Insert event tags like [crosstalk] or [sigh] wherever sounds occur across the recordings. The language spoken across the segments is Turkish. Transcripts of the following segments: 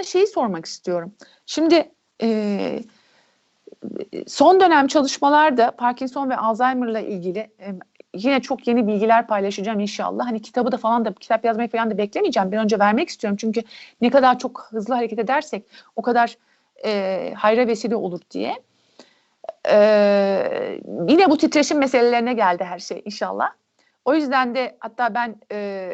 sana şeyi sormak istiyorum. Şimdi e, son dönem çalışmalarda Parkinson ve Alzheimer'la ilgili e, yine çok yeni bilgiler paylaşacağım inşallah. Hani kitabı da falan da kitap yazmayı falan da beklemeyeceğim. Bir önce vermek istiyorum. Çünkü ne kadar çok hızlı hareket edersek o kadar e, hayra vesile olur diye. E, yine bu titreşim meselelerine geldi her şey inşallah. O yüzden de hatta ben e,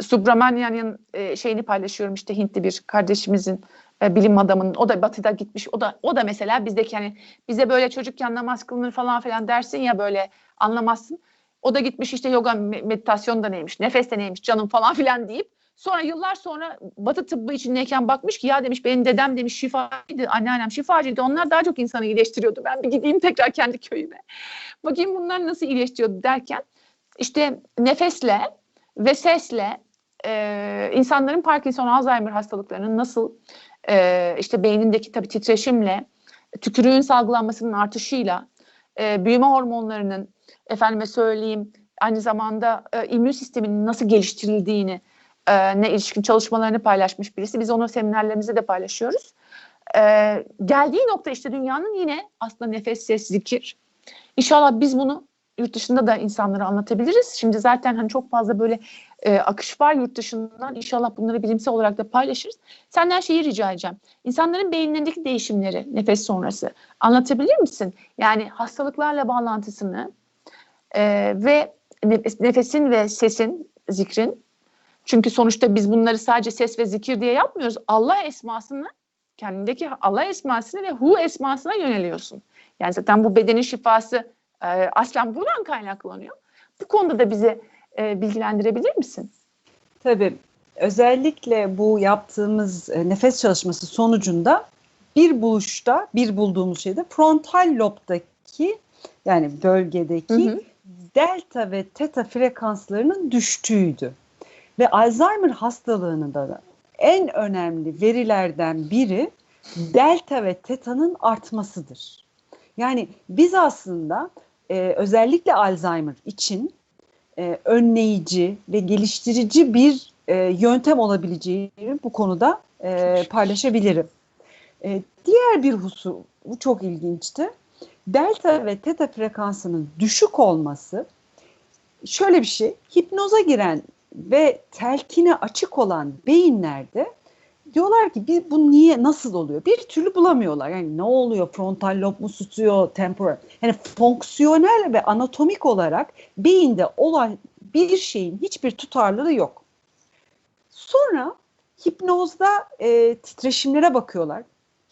Subramanian'ın e, şeyini paylaşıyorum. İşte Hintli bir kardeşimizin e, bilim adamının. O da batıda gitmiş. O da o da mesela bizdeki hani bize böyle çocukken namaz kılınır falan filan dersin ya böyle anlamazsın. O da gitmiş işte yoga meditasyon da neymiş nefes de neymiş canım falan filan deyip sonra yıllar sonra batı tıbbı içindeyken bakmış ki ya demiş benim dedem demiş şifacıydı anneannem şifacıydı. Onlar daha çok insanı iyileştiriyordu. Ben bir gideyim tekrar kendi köyüme. Bakayım bunlar nasıl iyileştiriyordu derken işte nefesle ve sesle e, insanların Parkinson, Alzheimer hastalıklarının nasıl e, işte beynindeki tabii titreşimle, tükürüğün salgılanmasının artışıyla, e, büyüme hormonlarının efendime söyleyeyim aynı zamanda e, immün sisteminin nasıl geliştirildiğini e, ne ilişkin çalışmalarını paylaşmış birisi. Biz onu seminerlerimizde de paylaşıyoruz. E, geldiği nokta işte dünyanın yine aslında nefes, ses, zikir. İnşallah biz bunu yurt dışında da insanlara anlatabiliriz. Şimdi zaten hani çok fazla böyle e, akış var yurt dışından. İnşallah bunları bilimsel olarak da paylaşırız. Senden şeyi rica edeceğim. İnsanların beyinlerindeki değişimleri nefes sonrası anlatabilir misin? Yani hastalıklarla bağlantısını e, ve nefesin ve sesin, zikrin. Çünkü sonuçta biz bunları sadece ses ve zikir diye yapmıyoruz. Allah esmasını kendindeki Allah esmasını ve hu esmasına yöneliyorsun. Yani zaten bu bedenin şifası e, aslen buradan kaynaklanıyor. Bu konuda da bize e, bilgilendirebilir misin? Tabii. Özellikle bu yaptığımız e, nefes çalışması sonucunda bir buluşta, bir bulduğumuz şeyde frontal lobdaki yani bölgedeki hı hı. delta ve teta frekanslarının düştüğüydü. Ve Alzheimer hastalığının da en önemli verilerden biri delta ve teta'nın artmasıdır. Yani biz aslında e, özellikle Alzheimer için e, önleyici ve geliştirici bir e, yöntem olabileceğini bu konuda e, paylaşabilirim. E, diğer bir husus, bu çok ilginçti. Delta ve teta frekansının düşük olması şöyle bir şey, hipnoza giren ve telkine açık olan beyinlerde diyorlar ki bir bu niye nasıl oluyor? Bir türlü bulamıyorlar. Yani ne oluyor? Frontal lob mu tutuyor? Temporal. Yani fonksiyonel ve anatomik olarak beyinde olan bir şeyin hiçbir tutarlılığı yok. Sonra hipnozda e, titreşimlere bakıyorlar.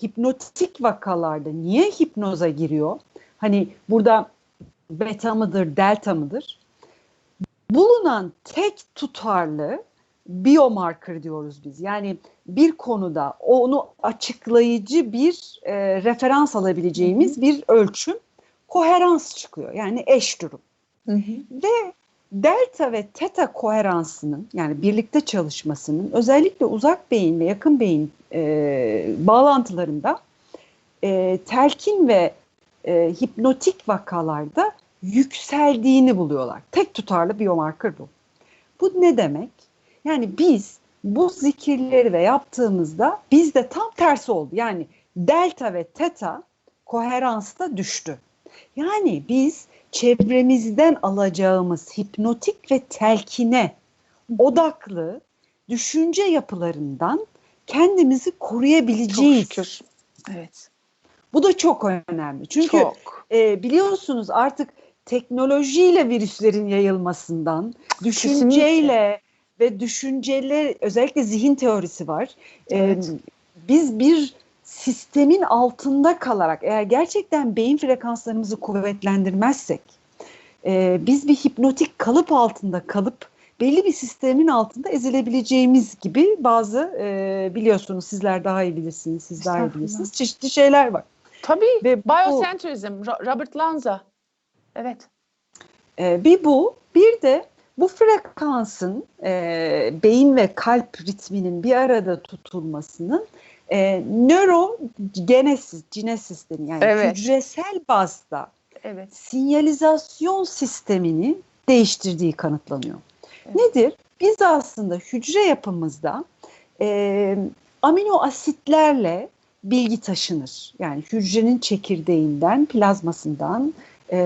Hipnotik vakalarda niye hipnoza giriyor? Hani burada beta mıdır, delta mıdır? Bulunan tek tutarlı biomarker diyoruz biz. Yani bir konuda onu açıklayıcı bir e, referans alabileceğimiz bir ölçüm koherans çıkıyor. Yani eş durum. Hı hı. Ve delta ve teta koheransının yani birlikte çalışmasının özellikle uzak beyin ve yakın beyin e, bağlantılarında e, telkin ve e, hipnotik vakalarda yükseldiğini buluyorlar. Tek tutarlı biomarker bu. Bu ne demek? Yani biz bu zikirleri ve yaptığımızda bizde tam tersi oldu. Yani delta ve teta koheransta düştü. Yani biz çevremizden alacağımız hipnotik ve telkine odaklı düşünce yapılarından kendimizi koruyabileceğiz. Çok şükür. Evet. Bu da çok önemli. Çünkü çok. E, biliyorsunuz artık teknolojiyle virüslerin yayılmasından, düşünceyle, ve düşünceler özellikle zihin teorisi var. Ee, evet. Ee, biz bir sistemin altında kalarak eğer gerçekten beyin frekanslarımızı kuvvetlendirmezsek e, biz bir hipnotik kalıp altında kalıp belli bir sistemin altında ezilebileceğimiz gibi bazı e, biliyorsunuz sizler daha iyi bilirsiniz, siz daha iyi bilirsiniz. Çeşitli şeyler var. Tabii. Ve Biocentrism, bu, Robert Lanza. Evet. E, bir bu, bir de bu frekansın e, beyin ve kalp ritminin bir arada tutulmasının e, nörogenesis, genesis yani evet. hücresel bazda evet. sinyalizasyon sistemini değiştirdiği kanıtlanıyor. Evet. Nedir? Biz aslında hücre yapımızda e, amino asitlerle bilgi taşınır. Yani hücrenin çekirdeğinden, plazmasından e,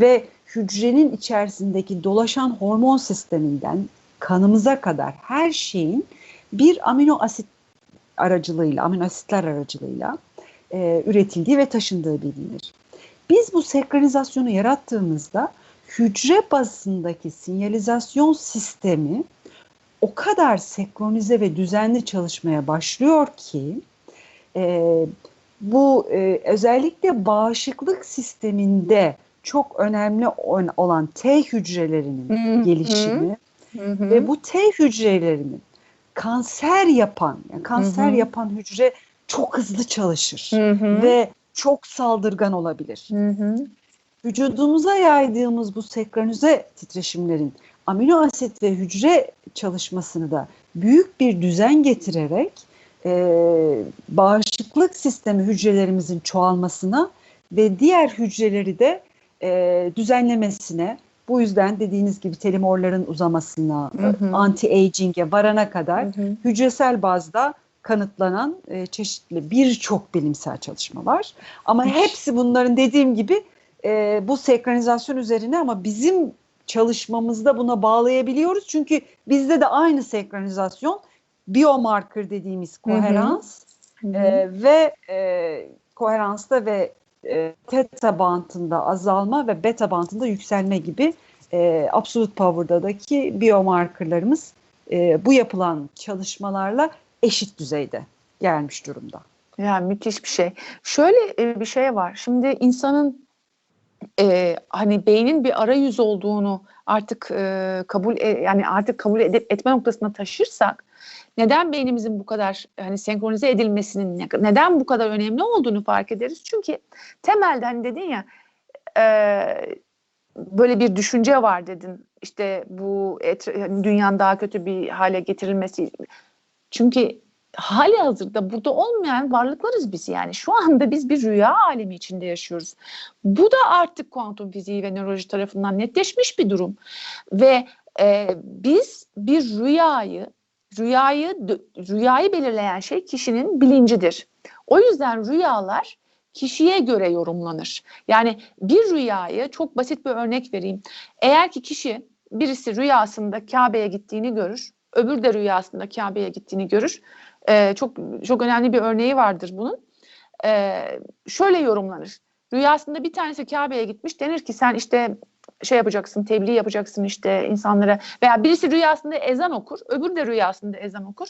ve hücrenin içerisindeki dolaşan hormon sisteminden kanımıza kadar her şeyin bir amino asit aracılığıyla, amino asitler aracılığıyla e, üretildiği ve taşındığı bilinir. Biz bu senkronizasyonu yarattığımızda hücre bazındaki sinyalizasyon sistemi o kadar senkronize ve düzenli çalışmaya başlıyor ki e, bu e, özellikle bağışıklık sisteminde çok önemli olan T hücrelerinin gelişimi Hı hı. ve bu T hücrelerinin kanser yapan, yani kanser Hı hı. yapan hücre çok hızlı çalışır Hı hı. ve çok saldırgan olabilir. Hı hı. Vücudumuza yaydığımız bu senkronize titreşimlerin amino asit ve hücre çalışmasını da büyük bir düzen getirerek e, bağışıklık sistemi hücrelerimizin çoğalmasına ve diğer hücreleri de e, düzenlemesine bu yüzden dediğiniz gibi telimorların uzamasına, anti-aging'e varana kadar Hı hı. hücresel bazda kanıtlanan e, çeşitli birçok bilimsel çalışma var. Ama hepsi bunların dediğim gibi e, bu senkronizasyon üzerine ama bizim çalışmamızda buna bağlayabiliyoruz. Çünkü bizde de aynı senkronizasyon biomarker dediğimiz Hı hı. koherans Hı hı. e, ve e, koheransta ve e, theta bantında azalma ve beta bantında yükselme gibi e, absolute power'daki biomarkerlarımız e, bu yapılan çalışmalarla eşit düzeyde gelmiş durumda. Yani müthiş bir şey. Şöyle e, bir şey var. Şimdi insanın e, hani beynin bir arayüz olduğunu artık e, kabul e, yani artık kabul edip etme noktasına taşırsak neden beynimizin bu kadar hani senkronize edilmesinin ne- neden bu kadar önemli olduğunu fark ederiz. Çünkü temelde hani dedin ya e, böyle bir düşünce var dedin. İşte bu etra- hani dünyanın daha kötü bir hale getirilmesi. Çünkü hali hazırda burada olmayan varlıklarız biz yani. Şu anda biz bir rüya alemi içinde yaşıyoruz. Bu da artık kuantum fiziği ve nöroloji tarafından netleşmiş bir durum. Ve e, biz bir rüyayı, rüyayı rüyayı belirleyen şey kişinin bilincidir. O yüzden rüyalar kişiye göre yorumlanır. Yani bir rüyayı çok basit bir örnek vereyim. Eğer ki kişi birisi rüyasında Kabe'ye gittiğini görür, öbür de rüyasında Kabe'ye gittiğini görür. Ee, çok çok önemli bir örneği vardır bunun. Ee, şöyle yorumlanır. Rüyasında bir tanesi Kabe'ye gitmiş denir ki sen işte şey yapacaksın, tebliğ yapacaksın işte insanlara veya birisi rüyasında ezan okur, öbürü de rüyasında ezan okur.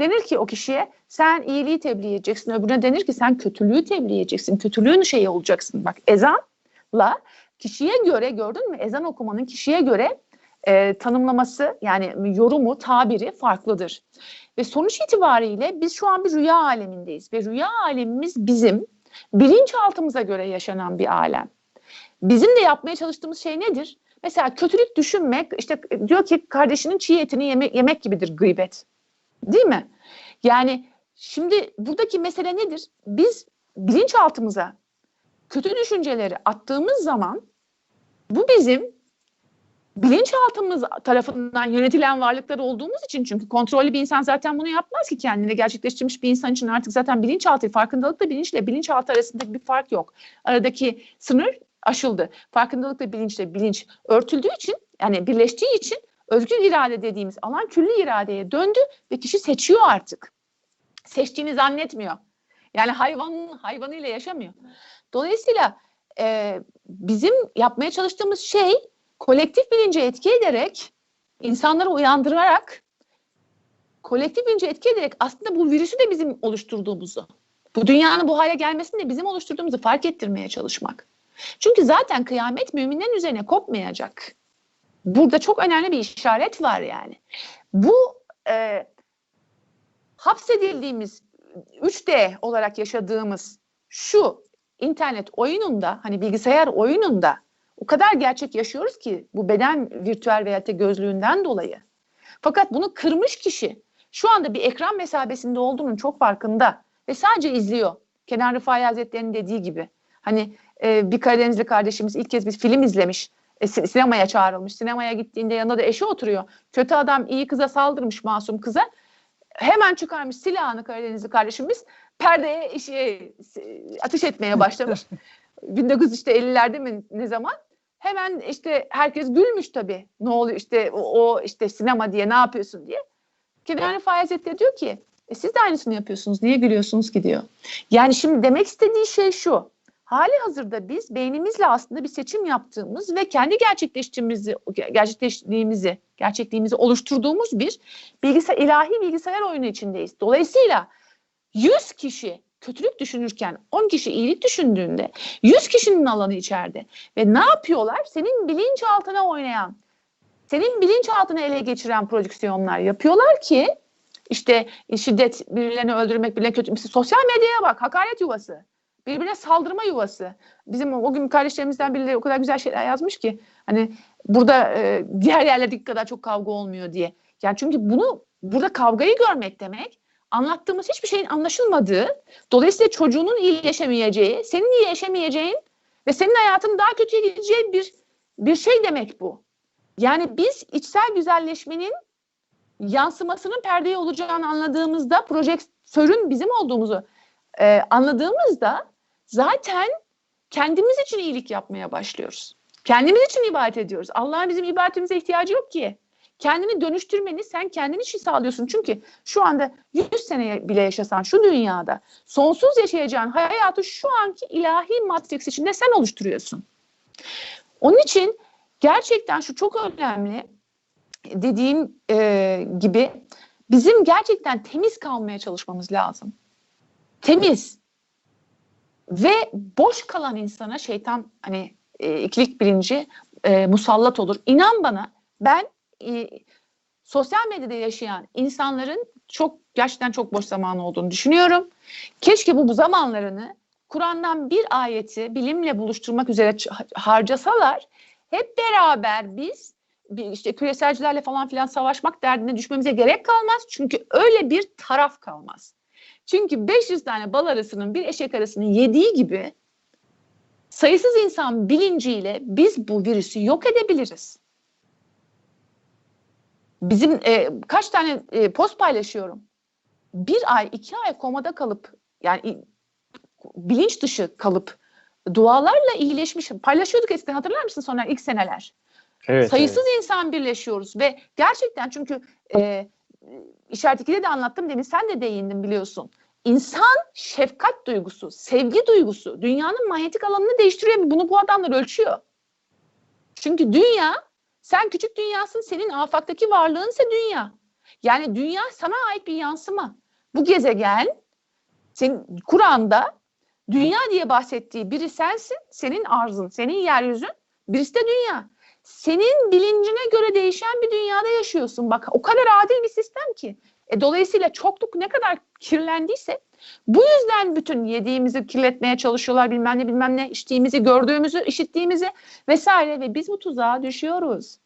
Denir ki o kişiye sen iyiliği tebliğ edeceksin, öbürüne denir ki sen kötülüğü tebliğ edeceksin, kötülüğün şeyi olacaksın. Bak ezanla kişiye göre gördün mü ezan okumanın kişiye göre e, tanımlaması yani yorumu, tabiri farklıdır. Ve sonuç itibariyle biz şu an bir rüya alemindeyiz ve rüya alemimiz bizim bilinçaltımıza göre yaşanan bir alem. Bizim de yapmaya çalıştığımız şey nedir? Mesela kötülük düşünmek, işte diyor ki kardeşinin çiğ etini yemek, yemek gibidir gıybet. Değil mi? Yani şimdi buradaki mesele nedir? Biz bilinçaltımıza kötü düşünceleri attığımız zaman bu bizim bilinçaltımız tarafından yönetilen varlıklar olduğumuz için çünkü kontrollü bir insan zaten bunu yapmaz ki kendine gerçekleştirmiş bir insan için artık zaten bilinçaltı farkındalıkla bilinçle bilinçaltı arasında bir fark yok. Aradaki sınır aşıldı. Farkındalıkla bilinçle bilinç örtüldüğü için yani birleştiği için özgür irade dediğimiz alan külli iradeye döndü ve kişi seçiyor artık. Seçtiğini zannetmiyor. Yani hayvanın hayvanıyla yaşamıyor. Dolayısıyla e, bizim yapmaya çalıştığımız şey kolektif bilince etki ederek, insanları uyandırarak, kolektif bilince etki ederek aslında bu virüsü de bizim oluşturduğumuzu, bu dünyanın bu hale gelmesini de bizim oluşturduğumuzu fark ettirmeye çalışmak. Çünkü zaten kıyamet müminlerin üzerine kopmayacak. Burada çok önemli bir işaret var yani. Bu e, hapsedildiğimiz 3D olarak yaşadığımız şu internet oyununda hani bilgisayar oyununda o kadar gerçek yaşıyoruz ki bu beden virtüel realite gözlüğünden dolayı. Fakat bunu kırmış kişi şu anda bir ekran mesabesinde olduğunun çok farkında ve sadece izliyor. Kenan Rıfai Hazretleri'nin dediği gibi. Hani e, bir Karadenizli kardeşimiz ilk kez bir film izlemiş. E, sinemaya çağrılmış. Sinemaya gittiğinde yanında da eşi oturuyor. Kötü adam iyi kıza saldırmış masum kıza. hemen çıkarmış silahını Karadenizli kardeşimiz perdeye işe ateş etmeye başlamış. [laughs] 1950'lerde mi ne zaman? Hemen işte herkes gülmüş tabii. Ne oluyor işte o, o işte sinema diye ne yapıyorsun diye. Kenani Fayazet de diyor ki e siz de aynısını yapıyorsunuz. Niye gülüyorsunuz ki diyor. Yani şimdi demek istediği şey şu. Hali hazırda biz beynimizle aslında bir seçim yaptığımız ve kendi gerçekleştiğimizi, gerçekleştiğimizi, gerçekliğimizi oluşturduğumuz bir bilgisayar, ilahi bilgisayar oyunu içindeyiz. Dolayısıyla 100 kişi kötülük düşünürken 10 kişi iyilik düşündüğünde 100 kişinin alanı içeride. Ve ne yapıyorlar? Senin bilinçaltına oynayan, senin bilinçaltını ele geçiren prodüksiyonlar yapıyorlar ki işte şiddet, birilerini öldürmek, birilerini kötü. Mesela sosyal medyaya bak, hakaret yuvası. Birbirine saldırma yuvası. Bizim o gün kardeşlerimizden birileri o kadar güzel şeyler yazmış ki hani burada e, diğer yerlerdeki kadar çok kavga olmuyor diye. Yani çünkü bunu burada kavgayı görmek demek anlattığımız hiçbir şeyin anlaşılmadığı, dolayısıyla çocuğunun iyileşemeyeceği, senin iyileşemeyeceğin ve senin hayatın daha kötüye gideceği bir bir şey demek bu. Yani biz içsel güzelleşmenin yansımasının perdeye olacağını anladığımızda, projektörün bizim olduğumuzu e, anladığımızda zaten kendimiz için iyilik yapmaya başlıyoruz. Kendimiz için ibadet ediyoruz. Allah'ın bizim ibadetimize ihtiyacı yok ki. Kendini dönüştürmeni sen kendin için sağlıyorsun. Çünkü şu anda 100 sene bile yaşasan şu dünyada sonsuz yaşayacağın hayatı şu anki ilahi matrix içinde sen oluşturuyorsun. Onun için gerçekten şu çok önemli dediğin e, gibi bizim gerçekten temiz kalmaya çalışmamız lazım. Temiz. Ve boş kalan insana şeytan hani e, ikilik bilinci e, musallat olur. İnan bana ben e, sosyal medyada yaşayan insanların çok gerçekten çok boş zamanı olduğunu düşünüyorum. Keşke bu, bu zamanlarını Kur'an'dan bir ayeti bilimle buluşturmak üzere harcasalar hep beraber biz işte küreselcilerle falan filan savaşmak derdine düşmemize gerek kalmaz. Çünkü öyle bir taraf kalmaz. Çünkü 500 tane bal arasının bir eşek arasını yediği gibi sayısız insan bilinciyle biz bu virüsü yok edebiliriz. Bizim e, kaç tane e, post paylaşıyorum. Bir ay, iki ay komada kalıp yani bilinç dışı kalıp dualarla iyileşmiş. Paylaşıyorduk eskiden hatırlar mısın sonra ilk seneler? Evet, Sayısız evet. insan birleşiyoruz ve gerçekten çünkü e, işaret 2'de de anlattım demin sen de değindin biliyorsun. İnsan şefkat duygusu, sevgi duygusu dünyanın manyetik alanını değiştiriyor. Bunu bu adamlar ölçüyor. Çünkü dünya, sen küçük dünyasın, senin afaktaki varlığın ise dünya. Yani dünya sana ait bir yansıma. Bu gezegen, senin Kur'an'da dünya diye bahsettiği biri sensin, senin arzın, senin yeryüzün, birisi de dünya. Senin bilincine göre değişen bir dünyada yaşıyorsun. Bak o kadar adil bir sistem ki. E, dolayısıyla çokluk ne kadar kirlendiyse bu yüzden bütün yediğimizi kirletmeye çalışıyorlar bilmem ne bilmem ne içtiğimizi gördüğümüzü işittiğimizi vesaire ve biz bu tuzağa düşüyoruz.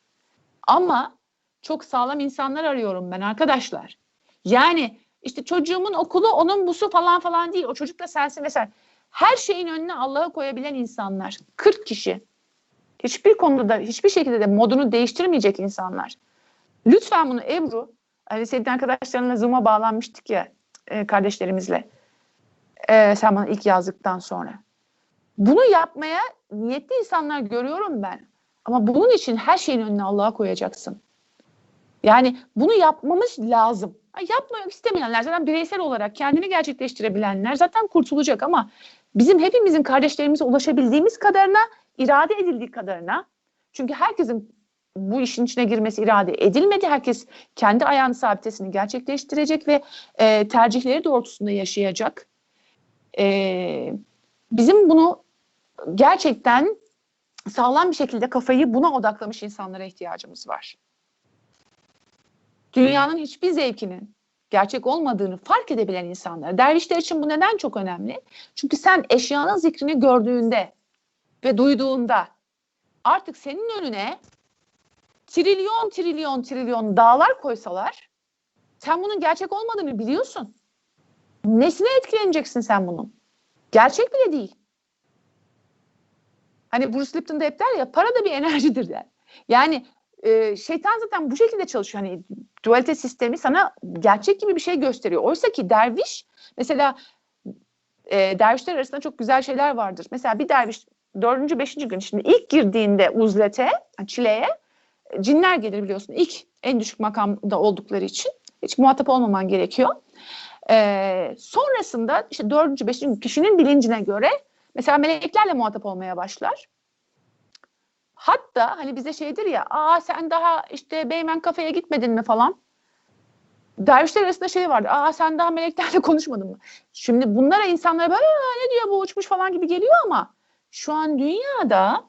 Ama çok sağlam insanlar arıyorum ben arkadaşlar. Yani işte çocuğumun okulu onun busu falan falan değil. O çocuk da sensin vesaire. Her şeyin önüne Allah'ı koyabilen insanlar. 40 kişi. Hiçbir konuda da hiçbir şekilde de modunu değiştirmeyecek insanlar. Lütfen bunu Ebru hani senin arkadaşlarınla Zoom'a bağlanmıştık ya e, kardeşlerimizle. E, sen bana ilk yazdıktan sonra. Bunu yapmaya niyetli insanlar görüyorum ben. Ama bunun için her şeyin önüne Allah'a koyacaksın. Yani bunu yapmamız lazım. Yapmak istemeyenler zaten bireysel olarak kendini gerçekleştirebilenler zaten kurtulacak ama bizim hepimizin kardeşlerimize ulaşabildiğimiz kadarına, irade edildiği kadarına çünkü herkesin bu işin içine girmesi irade edilmedi. Herkes kendi ayağını sabitesini gerçekleştirecek ve e, tercihleri doğrultusunda yaşayacak. E, bizim bunu gerçekten sağlam bir şekilde kafayı buna odaklamış insanlara ihtiyacımız var. Dünyanın hiçbir zevkinin gerçek olmadığını fark edebilen insanlar. Dervişler için bu neden çok önemli? Çünkü sen eşyanın zikrini gördüğünde ve duyduğunda artık senin önüne trilyon trilyon trilyon dağlar koysalar sen bunun gerçek olmadığını biliyorsun. Nesine etkileneceksin sen bunun? Gerçek bile değil. Hani Bruce Lipton da hep der ya para da bir enerjidir der. Yani e, şeytan zaten bu şekilde çalışıyor. Hani dualite sistemi sana gerçek gibi bir şey gösteriyor. Oysa ki derviş mesela e, dervişler arasında çok güzel şeyler vardır. Mesela bir derviş dördüncü, beşinci gün şimdi ilk girdiğinde uzlete, çileye cinler gelir biliyorsun. İlk en düşük makamda oldukları için hiç muhatap olmaman gerekiyor. E, sonrasında işte dördüncü, beşinci kişinin bilincine göre mesela meleklerle muhatap olmaya başlar. Hatta hani bize şeydir ya, aa sen daha işte Beymen kafeye gitmedin mi falan. Dervişler arasında şey vardı. Aa sen daha meleklerle [laughs] konuşmadın mı? Şimdi bunlara insanlara böyle "Aa, ne diyor bu uçmuş falan gibi geliyor ama şu an dünyada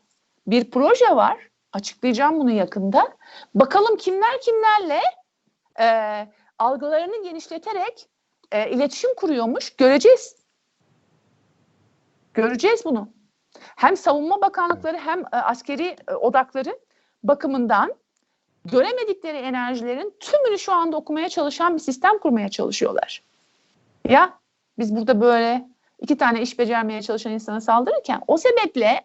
bir proje var. Açıklayacağım bunu yakında. Bakalım kimler kimlerle e, algılarını genişleterek e, iletişim kuruyormuş. Göreceğiz. Göreceğiz bunu. Hem savunma bakanlıkları hem e, askeri e, odakları bakımından göremedikleri enerjilerin tümünü şu anda okumaya çalışan bir sistem kurmaya çalışıyorlar. Ya biz burada böyle iki tane iş becermeye çalışan insana saldırırken o sebeple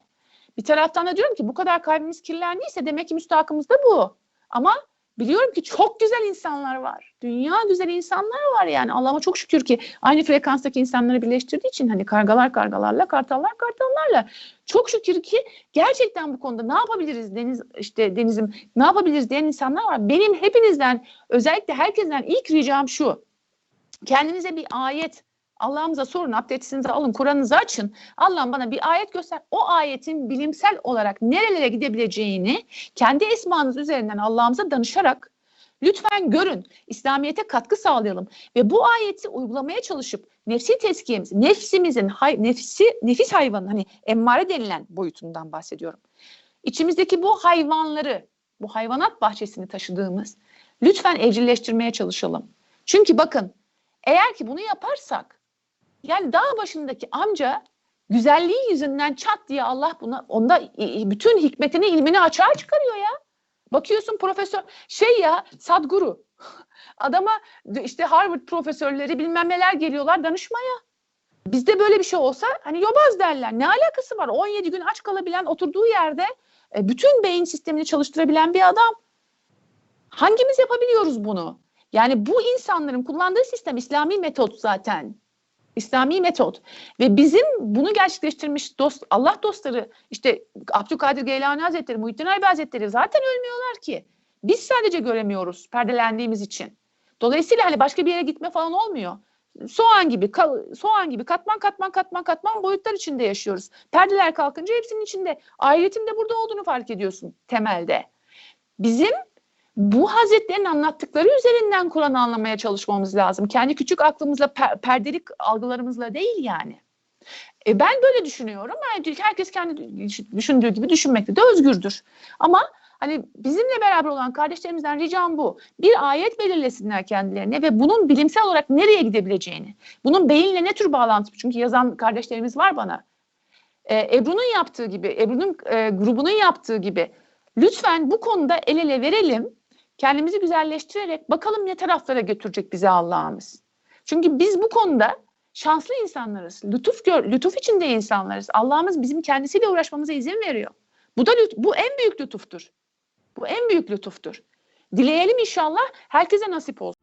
bir taraftan da diyorum ki bu kadar kalbimiz kirlendiyse demek ki müstahakımız da bu. Ama biliyorum ki çok güzel insanlar var. Dünya güzel insanlar var yani. Allah'ıma çok şükür ki aynı frekanstaki insanları birleştirdiği için hani kargalar kargalarla, kartallar kartallarla çok şükür ki gerçekten bu konuda ne yapabiliriz Deniz işte Deniz'im ne yapabiliriz diyen insanlar var. Benim hepinizden özellikle herkesten ilk ricam şu. Kendinize bir ayet Allah'ımıza sorun, abdestinizi alın, Kur'an'ınızı açın. Allah'ım bana bir ayet göster. O ayetin bilimsel olarak nerelere gidebileceğini kendi esmanız üzerinden Allah'ımıza danışarak lütfen görün. İslamiyet'e katkı sağlayalım ve bu ayeti uygulamaya çalışıp nefsi tezkiyemiz, nefsimizin hay, nefsi nefis hayvanın hani emmare denilen boyutundan bahsediyorum. İçimizdeki bu hayvanları, bu hayvanat bahçesini taşıdığımız lütfen evcilleştirmeye çalışalım. Çünkü bakın eğer ki bunu yaparsak yani dağ başındaki amca güzelliği yüzünden çat diye Allah buna onda bütün hikmetini ilmini açığa çıkarıyor ya. Bakıyorsun profesör şey ya Sadguru [laughs] adama işte Harvard profesörleri bilmem neler geliyorlar danışmaya. Bizde böyle bir şey olsa hani yobaz derler. Ne alakası var? 17 gün aç kalabilen oturduğu yerde e, bütün beyin sistemini çalıştırabilen bir adam. Hangimiz yapabiliyoruz bunu? Yani bu insanların kullandığı sistem İslami metot zaten. İslami metot ve bizim bunu gerçekleştirmiş dost Allah dostları işte Abdülkadir Geylani Hazretleri, Muhittin Arabi Hazretleri zaten ölmüyorlar ki. Biz sadece göremiyoruz perdelendiğimiz için. Dolayısıyla hani başka bir yere gitme falan olmuyor. Soğan gibi soğan gibi katman katman katman katman boyutlar içinde yaşıyoruz. Perdeler kalkınca hepsinin içinde. Ahiretin de burada olduğunu fark ediyorsun temelde. Bizim bu hazretlerin anlattıkları üzerinden Kur'an'ı anlamaya çalışmamız lazım. Kendi küçük aklımızla, per perdelik algılarımızla değil yani. E ben böyle düşünüyorum. Yani herkes kendi düşündüğü gibi düşünmekte de özgürdür. Ama hani bizimle beraber olan kardeşlerimizden ricam bu. Bir ayet belirlesinler kendilerine ve bunun bilimsel olarak nereye gidebileceğini, bunun beyinle ne tür bağlantısı, çünkü yazan kardeşlerimiz var bana. E, Ebru'nun yaptığı gibi, Ebru'nun e, grubunun yaptığı gibi lütfen bu konuda el ele verelim kendimizi güzelleştirerek bakalım ne taraflara götürecek bizi Allah'ımız. Çünkü biz bu konuda şanslı insanlarız. Lütuf gör, lütuf içinde insanlarız. Allah'ımız bizim kendisiyle uğraşmamıza izin veriyor. Bu da bu en büyük lütuftur. Bu en büyük lütuftur. Dileyelim inşallah herkese nasip olsun.